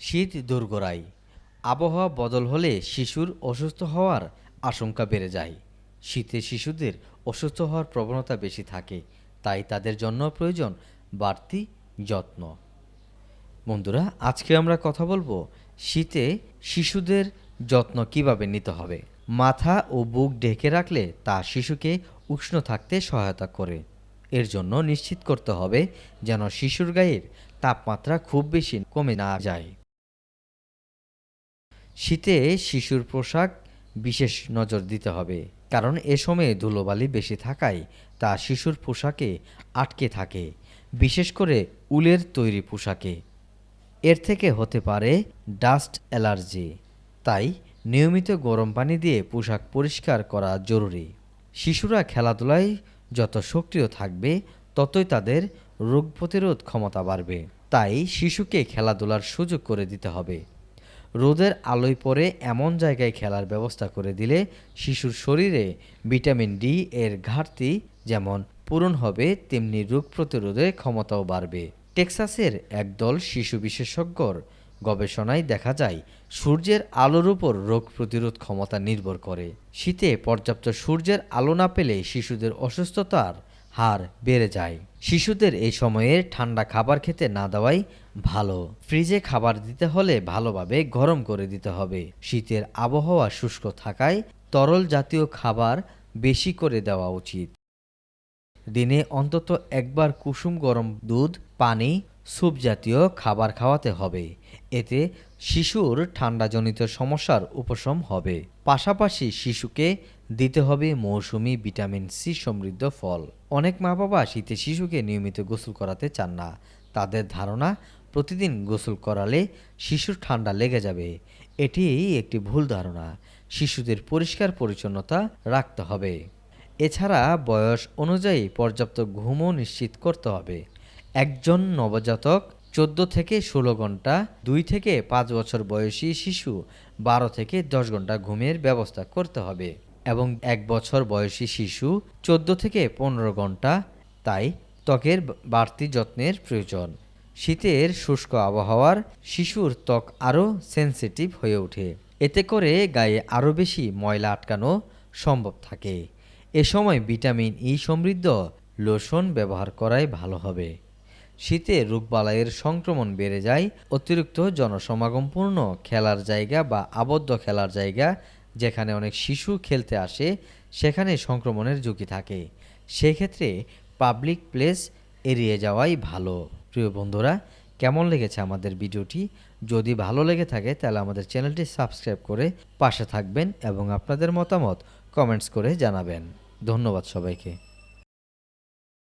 শীত দোরগোড়ায় আবহাওয়া বদল হলে শিশুর অসুস্থ হওয়ার আশঙ্কা বেড়ে যায়। শীতে শিশুদের অসুস্থ হওয়ার প্রবণতা বেশি থাকে, তাই তাদের জন্য প্রয়োজন বাড়তি যত্ন। বন্ধুরা, আজকে আমরা কথা বলব শীতে শিশুদের যত্ন কীভাবে নিতে হবে? মাথা ও বুক ঢেকে রাখলে তা শিশুকে উষ্ণ থাকতে সহায়তা করে। এর জন্য নিশ্চিত করতে হবে যেন শিশুর গায়ের তাপমাত্রা খুব বেশি কমে না যায়। শীতে শিশুর পোশাক বিশেষ নজর দিতে হবে, কারণ এ সময়ে ধুলোবালি বেশি থাকায় তা শিশুর পোশাকে আটকে থাকে, বিশেষ করে উলের তৈরি পোশাকে। এর থেকে হতে পারে ডাস্ট অ্যালার্জি, তাই নিয়মিত গরম পানি দিয়ে পোশাক পরিষ্কার করা জরুরি। শিশুরা খেলাধুলায় যত সক্রিয় থাকবে, ততই তাদের রোগ প্রতিরোধ ক্ষমতা বাড়বে। তাই শিশুকে খেলাধুলার সুযোগ করে দিতে হবে। রোদের আলোয় পড়ে এমন জায়গায় খেলার ব্যবস্থা করে দিলে শিশুর শরীরে ভিটামিন ডি এর ঘাটতি যেমন পূরণ হবে, তেমনি রোগ প্রতিরোধের ক্ষমতাও বাড়বে। টেক্সাসের একদল শিশু বিশেষজ্ঞর গবেষণায় দেখা যায়, সূর্যের আলোর উপর রোগ প্রতিরোধ ক্ষমতা নির্ভর করে। শীতে পর্যাপ্ত সূর্যের আলো না পেলে শিশুদের অসুস্থতার হার বেড়ে যায়। শিশুদের এই সময়ে ঠান্ডা খাবার খেতে না দেওয়াই ভালো। ফ্রিজে খাবার দিতে হলে ভালোভাবে গরম করে দিতে হবে। শীতের আবহাওয়া শুষ্ক থাকায় তরল জাতীয় খাবার বেশি করে দেওয়া উচিত। দিনে অন্তত একবার কুসুম গরম দুধ, পানি স্যুপ জাতীয় খাবার খাওয়াতে হবে। এতে শিশুর ঠান্ডাজনিত সমস্যার উপশম হবে। পাশাপাশি শিশুকে দিতে হবে মৌসুমি ভিটামিন সি সমৃদ্ধ ফল। অনেক মা বাবা শীতে শিশুকে নিয়মিত গোসল করাতে চান না। তাদের ধারণা, প্রতিদিন গোসল করালে শিশুর ঠান্ডা লেগে যাবে। এটি একটি ভুল ধারণা। শিশুদের পরিষ্কার পরিচ্ছন্নতা রাখতে হবে। এছাড়া বয়স অনুযায়ী পর্যাপ্ত ঘুমও নিশ্চিত করতে হবে। একজন নবজাতক, চোদ্দ থেকে ষোলো ঘণ্টা, দুই থেকে পাঁচ বছর বয়সী শিশু, বারো থেকে দশ ঘণ্টা ঘুমের ব্যবস্থা করতে হবে এবং এক বছর বয়সী শিশু, চোদ্দ থেকে পনেরো ঘণ্টা, তাই ত্বকের বাড়তি যত্নের প্রয়োজন। শীতের শুষ্ক আবহাওয়ার শিশুর ত্বক আরও সেনসিটিভ হয়ে ওঠে। এতে করে গায়ে আরও বেশি ময়লা আটকানো সম্ভব থাকে। এ সময় ভিটামিন ই সমৃদ্ধ, লোশন ব্যবহার করাই ভালো হবে। শীতে রোগবালাইয়ের সংক্রমণ বেড়ে যায়, অতিরিক্ত জনসমাগমপূর্ণ খেলার জায়গা বা আবদ্ধ খেলার জায়গা যেখানে অনেক শিশু খেলতে আসে, সেখানে সংক্রমণের ঝুঁকি থাকে। সেক্ষেত্রে পাবলিক প্লেস এড়িয়ে যাওয়াই ভালো। প্রিয় বন্ধুরা, কেমন লেগেছে আমাদের ভিডিওটি? যদি ভালো লেগে থাকে, তাহলে আমাদের চ্যানেলটি সাবস্ক্রাইব করে পাশে থাকবেন এবং আপনাদের মতামত কমেন্টস করে জানাবেন। ধন্যবাদ সবাইকে।